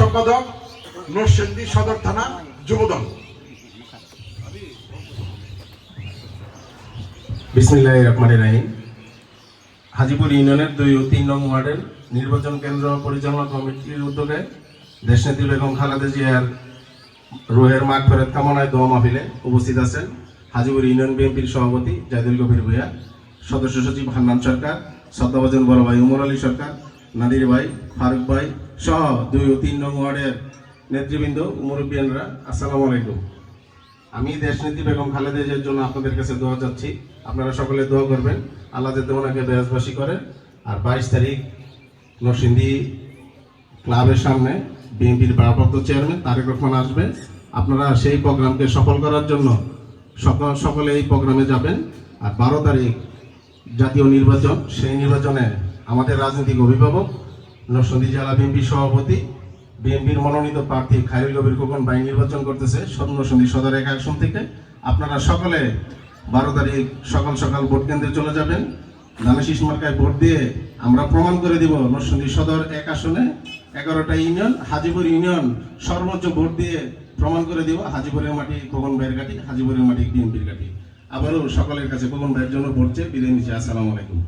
সম্পাদক নরসিংদী সদর থানা যুবদল। বিসমিল্লাহ রহমান রাহিম। হাজিপুর ইউনিয়নের দুই ও তিন নং ওয়ার্ডের নির্বাচন কেন্দ্র পরিচালনা কমিটির উদ্যোগে দেশনেত্রী বেগম খালেদা জিয়ার রোহের মাঠ ফেরত কামনায় দোয়া মাহফিলে উপস্থিত আছেন হাজিপুর ইউনিয়ন বিএনপির সভাপতি জাহিদুল কবির ভূঁইয়া, সদস্য সচিব হান্নান সরকার, শ্রদ্ধাভাজন বড় ভাই উমর আলী সরকার, নাদির ভাই, ফারুক ভাই সহ দুই ও তিন নং ওয়ার্ডের নেতৃবৃন্দ, মুরব্বিয়ানরা, আসসালামু আলাইকুম। আমি দেশনীতি বেগম খালেদা জিয়ার জন্য আপনাদের কাছে দোয়া চাচ্ছি। আপনারা সকলে দোয়া করবেন। আল্লাহ যাতে ওনাকে দেশবাসী করেন আর বাইশ তারিখ নরসিংদী ক্লাবের সামনে বিএনপির ভারপ্রাপ্ত চেয়ারম্যান তারেক রহমান আসবে। আপনারা সেই প্রোগ্রামকে সফল করার জন্য সকল সকলে এই প্রোগ্রামে যাবেন। আর বারো তারিখ জাতীয় নির্বাচন, সেই নির্বাচনে আমাদের রাজনৈতিক অভিভাবক নরসিংদী জেলা বিএনপির সভাপতি, বিএনপির মনোনীত প্রার্থী খায়রুল কবির খোকন ভাই নির্বাচন করতেছে নরসিংদী সদর এক আসন থেকে। আপনারা সকলে বারো তারিখ সকাল সকাল ভোট কেন্দ্রে চলে যাবেন। ধানেশিস মার্কায় ভোট দিয়ে আমরা প্রমাণ করে দিব নরসিংদী সদর এক আসনে, এগারোটা ইউনিয়ন, হাজিপুর ইউনিয়ন সর্বোচ্চ ভোট দিয়ে প্রমাণ করে দিব হাজিপুরের মাটি খোকন ভাইয়ের কাটি হাজিপুরের মাটি বিএনপির কাটি আবারও সকলের কাছে খোকন ভাইয়ের জন্য ভোট চেয়ে বিদায় নিচ্ছি। আসসালামু আলাইকুম।